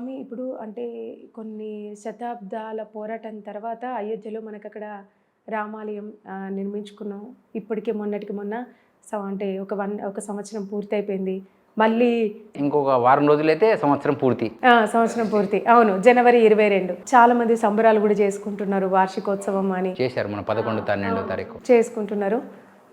స్వామి ఇప్పుడు అంటే కొన్ని శతాబ్దాల పోరాటం తర్వాత అయోధ్యలో మనకు అక్కడ రామాలయం నిర్మించుకున్నాం. ఇప్పటికే మొన్నటికి మొన్న అంటే ఒక వన్ ఒక సంవత్సరం పూర్తి అయిపోయింది మళ్ళీ ఇంకొక వారం రోజులైతే సంవత్సరం పూర్తి. ఆ, సంవత్సరం పూర్తి. అవును జనవరి ఇరవై రెండు. చాలా మంది సంబరాలు కూడా చేసుకుంటున్నారు వార్షికోత్సవం అని. చేశారు మన పదకొండు పన్నెండో తారీఖు. చేసుకుంటున్నారు.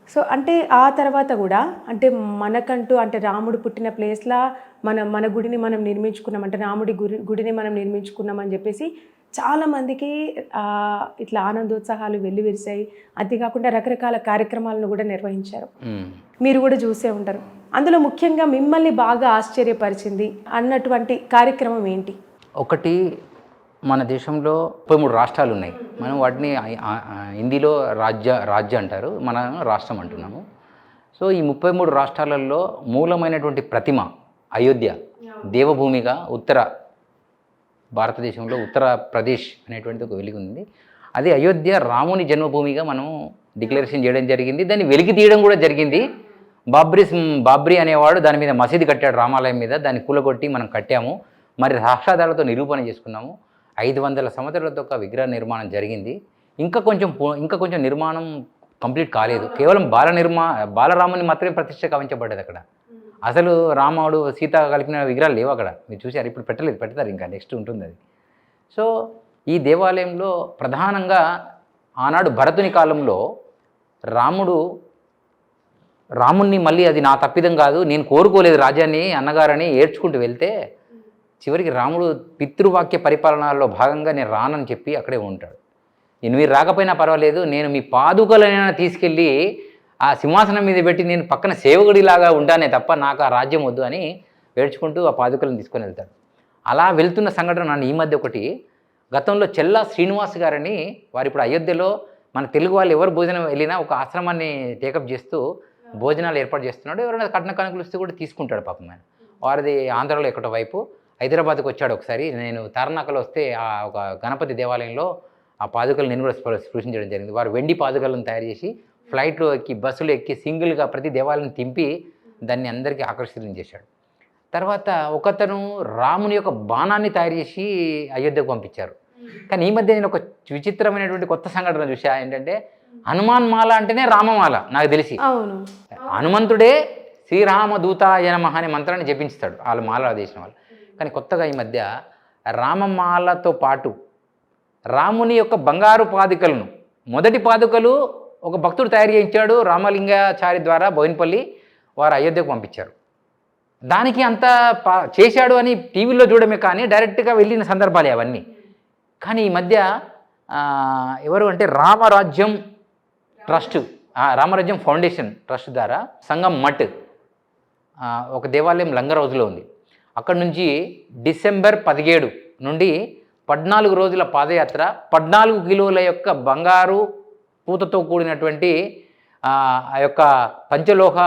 సో అంటే ఆ తర్వాత కూడా అంటే మనకంటూ అంటే రాముడు పుట్టిన ప్లేస్లా మన మన గుడిని మనం నిర్మించుకున్నాం. అంటే రాముడి గుడి గుడిని మనం నిర్మించుకున్నాం అని చెప్పేసి చాలా మందికి ఆ, ఇట్లా ఆనందోత్సాహాలు వెల్లివిరిశాయి అంతేకాకుండా రకరకాల కార్యక్రమాలను కూడా నిర్వహించారు. మీరు కూడా చూసే ఉంటారు. అందులో ముఖ్యంగా మిమ్మల్ని బాగా ఆశ్చర్యపరిచింది అన్నటువంటి కార్యక్రమం ఏంటి? ఒకటి మన దేశంలో ముప్పై మూడు రాష్ట్రాలు ఉన్నాయి. మనం వాటిని హిందీలో రాజ్య రాజ్య అంటారు. మన రాష్ట్రం అంటున్నాము. సో ఈ ముప్పై మూడు రాష్ట్రాలలో మూలమైనటువంటి ప్రతిమ అయోధ్య దేవభూమిగా ఉత్తర భారతదేశంలో ఉత్తరప్రదేశ్ అనేటువంటిది ఒక వెలిగి ఉంది. అది అయోధ్య రాముని జన్మభూమిగా మనం డిక్లరేషన్ చేయడం జరిగింది. దాన్ని వెలికి తీయడం కూడా జరిగింది. బాబ్రీ బాబ్రీ అనేవాడు దాని మీద మసీదు కట్టాడు రామాలయం మీద. దాన్ని కూలగొట్టి మనం కట్టాము. మరి సాక్షాధారాలతో నిరూపణ చేసుకున్నాము. ఐదు వందల సంవత్సరాలతో ఒక విగ్రహ నిర్మాణం జరిగింది. ఇంకా కొంచెం ఇంకా కొంచెం నిర్మాణం కంప్లీట్ కాలేదు. కేవలం బాల నిర్మా బాలరాముని మాత్రమే ప్రతిష్ట కవించబడ్డది అక్కడ. అసలు రాముడు సీత కలిపిన విగ్రహాలు లేవు అక్కడ. మీరు చూసారు ఇప్పుడు పెట్టలేదు పెడతారు ఇంకా నెక్స్ట్ ఉంటుంది అది. సో ఈ దేవాలయంలో ప్రధానంగా ఆనాడు భరతుని కాలంలో రాముడు రాముణ్ణి మళ్ళీ అది నా తప్పిదం కాదు నేను కోరుకోలేదు రాజ్యాన్ని అన్నగారని ఏడ్చుకుంటూ వెళ్తే చివరికి రాముడు పితృవాక్య పరిపాలనలో భాగంగా నేను రానని చెప్పి అక్కడే ఉంటాడు. నేను మీరు రాకపోయినా పర్వాలేదు నేను మీ పాదుకలైనా తీసుకెళ్ళి ఆ సింహాసనం మీద పెట్టి నేను పక్కన సేవకుడిలాగా ఉంటానే తప్ప నాకు ఆ రాజ్యం వద్దు అని ఏడ్చుకుంటూ ఆ పాదుకలను తీసుకొని వెళ్తాడు. అలా వెళ్తున్న సంఘటన నన్ను ఈ మధ్య ఒకటి గతంలో చెల్లా శ్రీనివాస్ గారని వారు ఇప్పుడు అయోధ్యలో మన తెలుగు వాళ్ళు ఎవరు భోజనం వెళ్ళినా ఒక ఆశ్రమాన్ని టేకప్ చేస్తూ భోజనాలు ఏర్పాటు చేస్తున్నాడు ఎవరైనా కట్న కనుకలు ఇస్తే కూడా తీసుకుంటాడు పాపం ఆయన. వారిది ఆంధ్రాలో ఎక్కడో వైపు. హైదరాబాద్కి వచ్చాడు ఒకసారి. నేను తారనాకలో వస్తే ఆ ఒక గణపతి దేవాలయంలో ఆ పాదుకలు నేను కూడా స్పృశించడం జరిగింది. వారు వెండి పాదుకలను తయారు చేసి ఫ్లైట్లో ఎక్కి బస్సులో ఎక్కి సింగిల్గా ప్రతి దేవాలయం తింపి దాన్ని అందరికీ ఆకర్షించేశాడు తర్వాత ఒకతను రాముని యొక్క బాణాన్ని తయారు చేసి అయోధ్యకు పంపించారు. కానీ ఈ మధ్య నేను ఒక విచిత్రమైనటువంటి కొత్త సంఘటన చూసా ఏంటంటే హనుమాన్ మాల అంటేనే రామమాల నాకు తెలిసి. హనుమంతుడే శ్రీరామ దూతాయ నమః అనే మంత్రాన్ని జపించుతాడు. వాళ్ళ మాల చేసిన వాళ్ళు కానీ కొత్తగా ఈ మధ్య రామమాలతో పాటు రాముని యొక్క బంగారు పాదుకలను మొదటి పాదుకలు ఒక భక్తుడు తయారు చేయించాడు రామలింగాచారి ద్వారా బోయినపల్లి వారు అయోధ్యకు పంపించారు. దానికి అంత పా చేశాడు అని టీవీలో చూడమే కానీ డైరెక్ట్గా వెళ్ళిన సందర్భాలే అవన్నీ. కానీ ఈ మధ్య ఎవరు అంటే రామరాజ్యం ట్రస్ట్ రామరాజ్యం ఫౌండేషన్ ట్రస్ట్ ద్వారా సంగం మఠ్ ఒక దేవాలయం లంగరౌజులో ఉంది. అక్కడి నుంచి డిసెంబర్ పదిహేడు నుండి పద్నాలుగు రోజుల పాదయాత్ర పద్నాలుగు కిలోల యొక్క బంగారు పూతతో కూడినటువంటి ఆ యొక్క పంచలోహ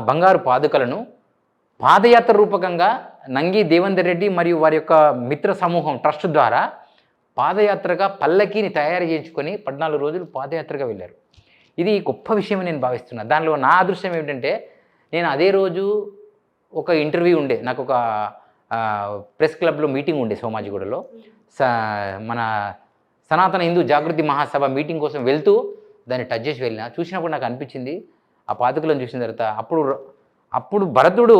బంగారు పాదుకలను పాదయాత్ర రూపకంగా నంగి దేవేందర్ రెడ్డి మరియు వారి యొక్క మిత్ర సమూహం ట్రస్ట్ ద్వారా పాదయాత్రగా పల్లకీని తయారు చేయించుకొని పద్నాలుగు రోజులు పాదయాత్రగా వెళ్ళారు. ఇది గొప్ప విషయం నేను భావిస్తున్నాను దానిలో నా అదృశ్యం ఏమిటంటే నేను అదే రోజు ఒక ఇంటర్వ్యూ ఉండే నాకు ఒక ప్రెస్ క్లబ్లో మీటింగ్ ఉండే సోమాజిగూడలో. స మన సనాతన హిందూ జాగృతి మహాసభ మీటింగ్ కోసం వెళ్తూ దాన్ని టచ్ చేసి వెళ్ళిన. చూసినప్పుడు నాకు అనిపించింది ఆ పాతకులను చూసిన తర్వాత అప్పుడు అప్పుడు భరతుడు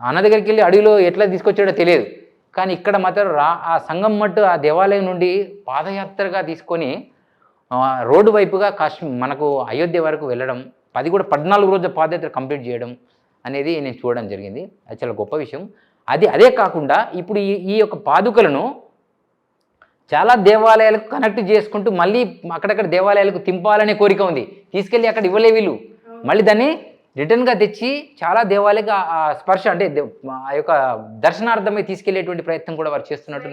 అన్న దగ్గరికి వెళ్ళి అడవిలో ఎట్లా తీసుకొచ్చాడో తెలియదు. కానీ ఇక్కడ మాత్రం రా ఆ సంఘం మట్టు ఆ దేవాలయం నుండి పాదయాత్రగా తీసుకొని రోడ్డు వైపుగా కాశ్మీ మనకు అయోధ్య వరకు వెళ్ళడం అది కూడా పద్నాలుగు రోజుల పాదయాత్ర కంప్లీట్ చేయడం అనేది నేను చూడడం జరిగింది. అది చాలా గొప్ప విషయం. అది అదే కాకుండా ఇప్పుడు ఈ ఈ యొక్క పాదుకలను చాలా దేవాలయాలకు కనెక్ట్ చేసుకుంటూ మళ్ళీ అక్కడక్కడ దేవాలయాలకు తింపాలనే కోరిక ఉంది. తీసుకెళ్ళి అక్కడ ఇవ్వలే వీళ్ళు. మళ్ళీ దాన్ని రిటర్న్గా తెచ్చి చాలా దేవాలయాలకు ఆ- స్పర్శ అంటే ఆ యొక్క దర్శనార్థమై తీసుకెళ్ళేటువంటి ప్రయత్నం కూడా వారు చేస్తున్నట్టు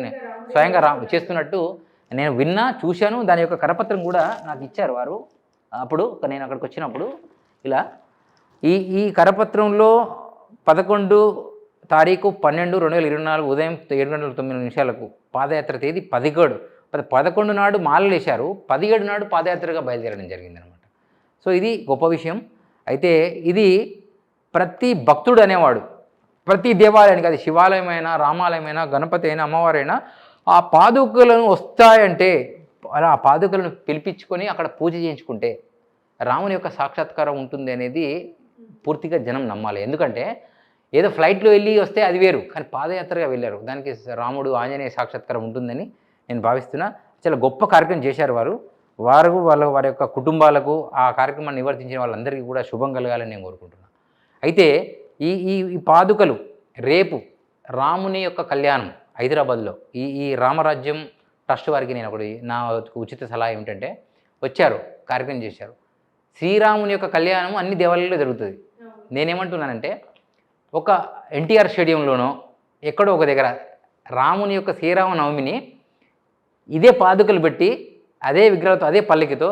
స్వయంగా రా చేస్తున్నట్టు నేను విన్నా చూశాను. దాని యొక్క కరపత్రం కూడా నాకు ఇచ్చారు వారు. అప్పుడు నేను అక్కడికి వచ్చినప్పుడు ఇలా ఈ ఈ కరపత్రంలో పదకొండు తారీఖు పన్నెండు రెండు వేల ఇరవై నాలుగు ఉదయం ఏడు గంటల తొమ్మిది నిమిషాలకు పాదయాత్ర తేదీ పదిహేడు. పదకొండు నాడు మాలలేశారు. పదిహేడు నాడు పాదయాత్రగా బయలుదేరడం జరిగిందనమాట సో ఇది గొప్ప విషయం. అయితే ఇది ప్రతి భక్తుడు అనేవాడు ప్రతి దేవాలయానికి అది శివాలయమైనా రామాలయమైనా గణపతి అయినా అమ్మవారైనా ఆ పాదుకలను వస్తాయంటే అలా ఆ పాదుకలను పిలిపించుకొని అక్కడ పూజ చేయించుకుంటే రాముని యొక్క సాక్షాత్కారం ఉంటుంది అనేది పూర్తిగా జనం నమ్మాలి. ఎందుకంటే ఏదో ఫ్లైట్లో వెళ్ళి వస్తే అది వేరు కానీ పాదయాత్రగా వెళ్ళారు. దానికి రాముడు ఆంజనేయ సాక్షాత్కారం ఉంటుందని నేను భావిస్తున్నా. చాలా గొప్ప కార్యక్రమం చేశారు వారు. వారు వాళ్ళ వారి యొక్క కుటుంబాలకు ఆ కార్యక్రమాన్ని నివర్తించిన వాళ్ళందరికీ కూడా శుభం కలగాలని నేను కోరుకుంటున్నాను అయితే ఈ ఈ ఈ పాదుకలు రేపు రాముని యొక్క కళ్యాణం హైదరాబాద్లో ఈ ఈ రామరాజ్యం ట్రస్ట్ వారికి నేను ఒకటి నా ఉచిత సలహా ఏమిటంటే వచ్చారు కార్యక్రమం చేశారు. శ్రీరాముని యొక్క కళ్యాణం అన్ని దేవాలయాల్లో జరుగుతుంది. నేనేమంటున్నానంటే ఒక ఎన్టీఆర్ స్టేడియంలోనో ఎక్కడో ఒక దగ్గర రాముని యొక్క శ్రీరామ నవమిని ఇదే పాదుకలు పెట్టి అదే విగ్రహంతో అదే పల్లకితో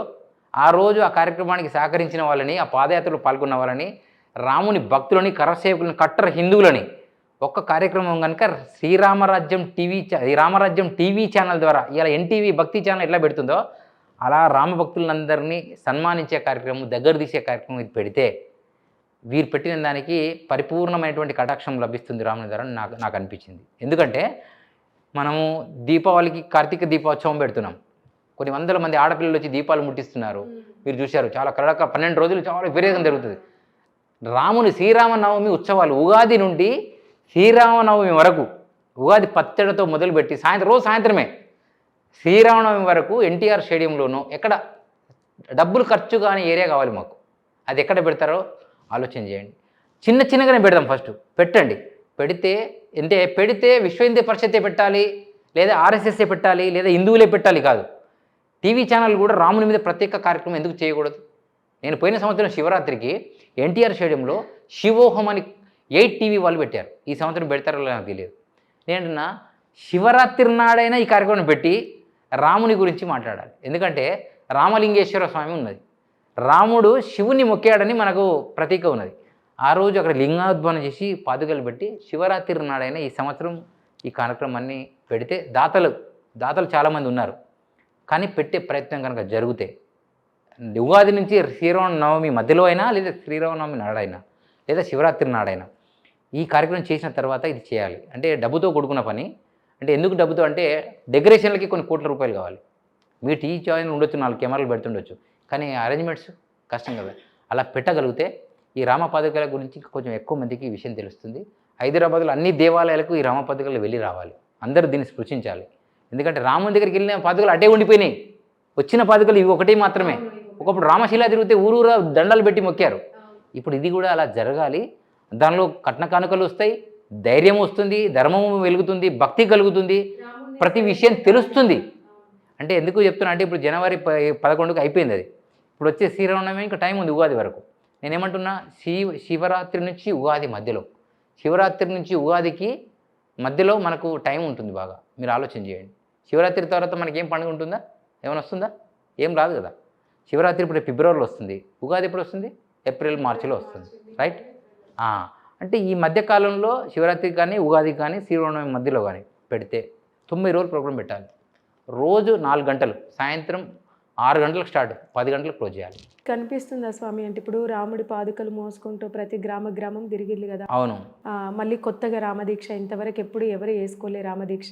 ఆ రోజు ఆ కార్యక్రమానికి సహకరించిన వాళ్ళని ఆ పాదయాత్రలో పాల్గొన్న వాళ్ళని రాముని భక్తులని కరసేవకులని కట్టర్ హిందువులని ఒక్క కార్యక్రమం కనుక శ్రీరామరాజ్యం టీవీ ఈ రామరాజ్యం టీవీ ఛానల్ ద్వారా ఇలా ఎన్టీవీ భక్తి ఛానల్ ఎట్లా పెడుతుందో అలా రామభక్తులందరినీ సన్మానించే కార్యక్రమం దగ్గర తీసే కార్యక్రమం ఇది పెడితే వీరు పెట్టిన దానికి పరిపూర్ణమైనటువంటి కటాక్షం లభిస్తుంది రాముని ద్వారా నాకు నాకు అనిపించింది. ఎందుకంటే మనము దీపావళికి కార్తీక దీపోత్సవం పెడుతున్నాం. కొన్ని వందల మంది ఆడపిల్లలు వచ్చి దీపాలు ముట్టిస్తున్నారు. మీరు చూశారు చాలా కడక పన్నెండు రోజులు చాలా విపరీతంగా జరుగుతుంది. రాముని శ్రీరామనవమి ఉత్సవాలు ఉగాది నుండి శ్రీరామనవమి వరకు ఉగాది పచ్చడితో మొదలుపెట్టి సాయంత్రం రోజు సాయంత్రమే శ్రీరామనవమి వరకు ఎన్టీఆర్ స్టేడియంలోనూ ఎక్కడ డబ్బులు ఖర్చు కాని ఏరియా కావాలి మాకు. అది ఎక్కడ పెడతారో ఆలోచన చేయండి. చిన్న చిన్నగానే పెడదాం ఫస్ట్. పెట్టండి. పెడితే అంటే పెడితే విశ్వ హిందూ పరిషత్తే పెట్టాలి లేదా ఆర్ఎస్ఎస్ఏ పెట్టాలి లేదా హిందువులే పెట్టాలి కాదు. టీవీ ఛానల్ కూడా రాముని మీద ప్రత్యేక కార్యక్రమం ఎందుకు చేయకూడదు? నేను పోయిన సంవత్సరం శివరాత్రికి ఎన్టీఆర్ స్టేడియంలో శివోహం అని ఎయిట్ టీవీ వాళ్ళు పెట్టారు. ఈ సంవత్సరం పెడతారో నాకు తెలియదు. నేను శివరాత్రి నాడైనా ఈ కార్యక్రమం పెట్టి రాముని గురించి మాట్లాడాలి. ఎందుకంటే రామలింగేశ్వర స్వామి ఉన్నది. రాముడు శివుని మొక్కాడని మనకు ప్రతీక ఉన్నది. ఆ రోజు అక్కడ లింగోద్భవనం చేసి పాదుకలు పెట్టి శివరాత్రి నాడైనా ఈ సంవత్సరం ఈ కార్యక్రమాన్ని పెడితే దాతలు దాతలు చాలామంది ఉన్నారు. కానీ పెట్టే ప్రయత్నం కనుక జరిగితే ఉగాది నుంచి శ్రీరామ నవమి మధ్యలో అయినా లేదా శ్రీరామనవమి నాడైనా లేదా శివరాత్రి నాడైనా ఈ కార్యక్రమం చేసిన తర్వాత ఇది చేయాలి. అంటే డబ్బుతో కూడుకున్న పని. అంటే ఎందుకు డబ్బుతో అంటే డెకరేషన్లకి కొన్ని కోట్ల రూపాయలు కావాలి. మీరు టీవీ ఛానల్ ఉండొచ్చు నాలుగు కెమెరాలు పెడుతుండొచ్చు. కానీ అరేంజ్మెంట్స్ కష్టం కదా. అలా పెట్టగలిగితే ఈ రామపాదుకల గురించి ఇంకా కొంచెం ఎక్కువ మందికి ఈ విషయం తెలుస్తుంది. హైదరాబాద్లో అన్ని దేవాలయాలకు ఈ రామపాదుకలు వెళ్ళి రావాలి. అందరూ దీన్ని స్పృశించాలి. ఎందుకంటే రాముని దగ్గరికి వెళ్ళిన పాదుకలు అటే ఉండిపోయినాయి. వచ్చిన పాదుకలు ఇవి ఒకటి మాత్రమే. ఒకప్పుడు రామశిలా తిరిగితే ఊరూరా దండాలు పెట్టి మొక్కారు. ఇప్పుడు ఇది కూడా అలా జరగాలి. దానిలో కట్న కానుకలు వస్తాయి. ధైర్యం వస్తుంది ధర్మము వెలుగుతుంది భక్తి కలుగుతుంది. ప్రతి విషయం తెలుస్తుంది. అంటే ఎందుకు చెప్తున్నా అంటే ఇప్పుడు జనవరి పదకొండుకి అయిపోయింది అది. ఇప్పుడు వచ్చే శ్రీరామనవమి ఇంకా టైం ఉంది ఉగాది వరకు. నేనేమంటున్నా శివ శివరాత్రి నుంచి ఉగాది మధ్యలో. శివరాత్రి నుంచి ఉగాదికి మధ్యలో మనకు టైం ఉంటుంది బాగా. మీరు ఆలోచన చేయండి. శివరాత్రి తర్వాత మనకి ఏం పండుగ ఉంటుందా? ఏమైనా వస్తుందా? ఏం రాదు కదా. శివరాత్రి ఇప్పుడు ఫిబ్రవరిలో వస్తుంది. ఉగాది ఎప్పుడు వస్తుంది? ఏప్రిల్ మార్చిలో వస్తుంది. రైట్? అంటే ఈ మధ్య కాలంలో శివరాత్రికి కానీ ఉగాదికి కానీ శ్రీరామనవమి మధ్యలో కానీ పెడితే తొమ్మిది రోజులు ప్రోగ్రాం పెట్టాలి. రోజు నాలుగు గంటలు సాయంత్రం ఆరు గంటలకు స్టార్ట్ పది గంటలకు క్లోజ్ చేయాలి. కనిపిస్తుందా స్వామి? అంటే ఇప్పుడు రాముడి పాదుకలు మోసుకుంటూ ప్రతి గ్రామ గ్రామం తిరిగిల్లు కదా. అవును. మళ్ళీ కొత్తగా రామదీక్ష ఇంతవరకు ఎప్పుడు ఎవరు వేసుకోలే రామదీక్ష.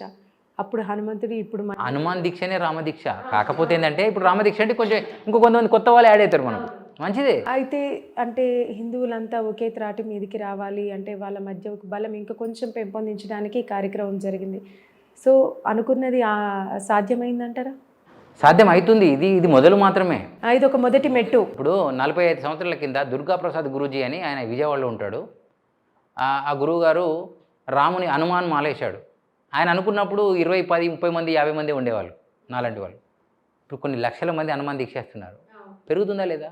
అప్పుడు హనుమంతుడు ఇప్పుడు మన- హనుమాన్ దీక్షనే రామదీక్ష. కాకపోతే ఏంటంటే ఇప్పుడు రామదీక్ష అంటే కొంచెం ఇంకో కొంతమంది కొత్త వాళ్ళు యాడ్ అవుతారు మనకు. మంచిదే. అయితే అంటే హిందువులంతా ఒకే త్రాటి మీదకి రావాలి అంటే వాళ్ళ మధ్య ఒక బలం ఇంకా కొంచెం పెంపొందించడానికి ఈ కార్యక్రమం జరిగింది. సో అనుకున్నది ఆ, సాధ్యమైందంటారా? సాధ్యం అవుతుంది ఇది ఇది మొదలు మాత్రమే. ఇది ఒక మొదటి మెట్టు. ఇప్పుడు నలభై ఐదు సంవత్సరాల కింద దుర్గాప్రసాద్ గురూజీ అని ఆయన విజయవాడలో ఉంటాడు. ఆ- ఆ గురువు గారు రాముని హనుమాన్ మాలేశాడు. ఆయన అనుకున్నప్పుడు ఇరవై పది ముప్పై మంది యాభై మంది ఉండేవాళ్ళు. నాలాంటి వాళ్ళు. ఇప్పుడు కొన్ని లక్షల మంది హనుమాన్ దీక్షేస్తున్నారు పెరుగుతుందా లేదా?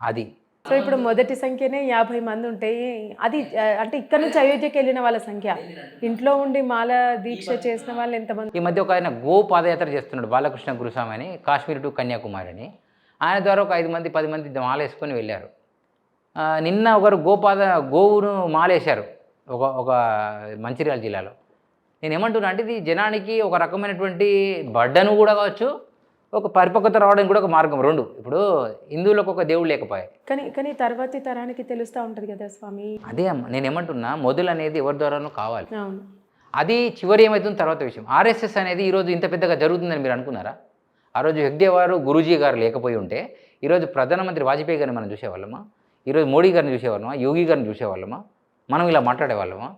అది. సో ఇప్పుడు మొదటి సంఖ్యనే యాభై మంది ఉంటాయి అది అంటే ఇక్కడ నుంచి అయోధ్యకి వెళ్ళిన వాళ్ళ సంఖ్య. ఇంట్లో ఉండి మాల దీక్ష చేసిన వాళ్ళు ఎంతమంది? ఈ మధ్య ఒక ఆయన గో పాదయాత్ర చేస్తున్నాడు బాలకృష్ణ గురుస్వామి అని కాశ్మీర్ టు కన్యాకుమారి అని ఆయన ద్వారా ఒక ఐదు మంది పది మంది మాలేసుకొని వెళ్ళారు. ఆ, నిన్న ఒకరు గోపాద గోవును మాలేశారు ఒక ఒక మంచిర్యాల జిల్లాలో. నేను ఏమంటున్నా అంటే ఇది జనానికి ఒక రకమైనటువంటి బడ్డను కూడా కావచ్చు ఒక పరిపక్వత రావడానికి కూడా ఒక మార్గం. రెండు ఇప్పుడు హిందువులకు ఒక దేవుడు లేకపోయాయి కానీ కానీ తర్వాతి తరానికి తెలుస్తూ ఉంటుంది కదా స్వామి? అదే అమ్మ నేను ఏమంటున్నా మొదలు అనేది ఎవరి ద్వారానో కావాలి. అది చివరి ఏమవుతుంది తర్వాత విషయం. ఆర్ఎస్ఎస్ అనేది ఈరోజు ఇంత పెద్దగా జరుగుతుందని మీరు అనుకున్నారా? ఆ రోజు హెగ్డే వారు గురూజీ గారు లేకపోయి ఉంటే ఈరోజు ప్రధానమంత్రి వాజ్పేయి గారిని మనం చూసేవాళ్ళమా? ఈరోజు మోడీ గారిని చూసేవాళ్ళమా? యోగి గారిని చూసేవాళ్ళమా? మనం ఇలా మాట్లాడేవాళ్ళమా?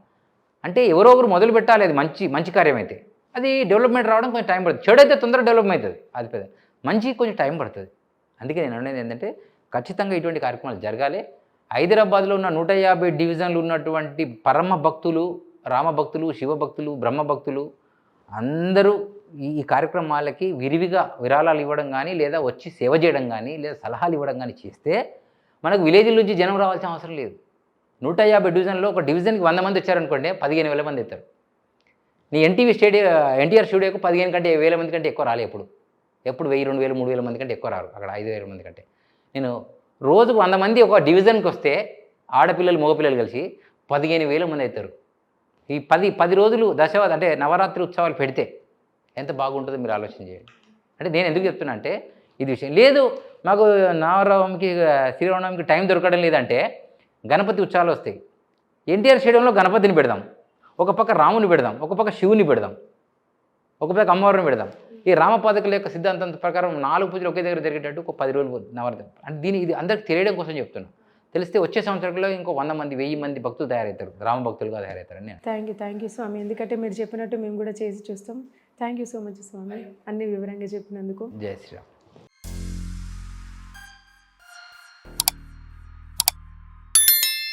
అంటే ఎవరో ఒకరు మొదలు పెట్టాలి అది మంచి మంచి కార్యం అయితే అది డెవలప్మెంట్ రావడం కొంచెం టైం పడుతుంది. చెడు అయితే తొందరగా డెవలప్ అవుతుంది. అది పెద్ద మంచి కొంచెం టైం పడుతుంది. అందుకే నేను అనేది ఏంటంటే ఖచ్చితంగా ఇటువంటి కార్యక్రమాలు జరగాలి. హైదరాబాద్లో ఉన్న నూట యాభై డివిజన్లు ఉన్నటువంటి పరమ భక్తులు రామ భక్తులు శివ భక్తులు బ్రహ్మ భక్తులు అందరూ ఈ ఈ కార్యక్రమాలకి విరివిగా విరాళాలు ఇవ్వడం కానీ లేదా వచ్చి సేవ చేయడం కానీ లేదా సలహాలు ఇవ్వడం కానీ చేస్తే మనకు విలేజ్ల నుంచి జనం రావాల్సిన అవసరం లేదు. నూట యాభై డివిజన్లో ఒక డివిజన్కి వంద మంది వచ్చారనుకోండి పదిహేను వేల మంది అవుతారు. నీ ఎన్టీవీ స్టేడియం ఎన్టీఆర్ స్టూడియోకు పదిహేను కంటే వేల మంది కంటే ఎక్కువ రాలే ఎప్పుడు. ఎప్పుడు వెయ్యి రెండు వేలు మూడు వేల మంది కంటే ఎక్కువ రారు. అక్కడ ఐదు వేల మంది కంటే. నేను రోజుకు వంద మంది ఒక డివిజన్కి వస్తే ఆడపిల్లలు మగపిల్లలు కలిసి పదిహేను వేల మంది అవుతారు. ఈ పది పది రోజులు దశ అంటే నవరాత్రి ఉత్సవాలు పెడితే ఎంత బాగుంటుందో మీరు ఆలోచన చేయండి. అంటే నేను ఎందుకు చెప్తున్నా అంటే ఇది విషయం. లేదు మాకు నవరామంకి శ్రీరామనవమికి టైం దొరకడం లేదంటే గణపతి ఉత్సవాలు వస్తాయి. ఎన్టీఆర్ స్టేడియంలో గణపతిని పెడదాం. ఒక పక్క రాముని పెడదాం ఒక పక్క శివుని పెడదాం ఒక పక్క అమ్మవారిని పెడదాం. ఈ రామపాదకుల యొక్క సిద్ధాంతం ప్రకారం నాలుగు పూజలు ఒకే దగ్గర జరిగేటట్టు ఒక పది రోజులు నవరాత్రి. అంటే దీని ఇది అందరికి తెలియడం కోసం చెప్తున్నా. తెలిస్తే వచ్చే సంవత్సరంలో ఇంకో వంద మంది వెయ్యి మంది భక్తులు తయారవుతారు. రామ భక్తులుగా తయారవుతారని నేను. థ్యాంక్ యూ థ్యాంక్ యూ స్వామి. ఎందుకంటే మీరు చెప్పినట్టు మేము కూడా చేసి చూస్తాం. థ్యాంక్ యూ సో మచ్ స్వామి. అన్ని వివరంగా చెప్పినందుకు. జై శ్రీరామ్.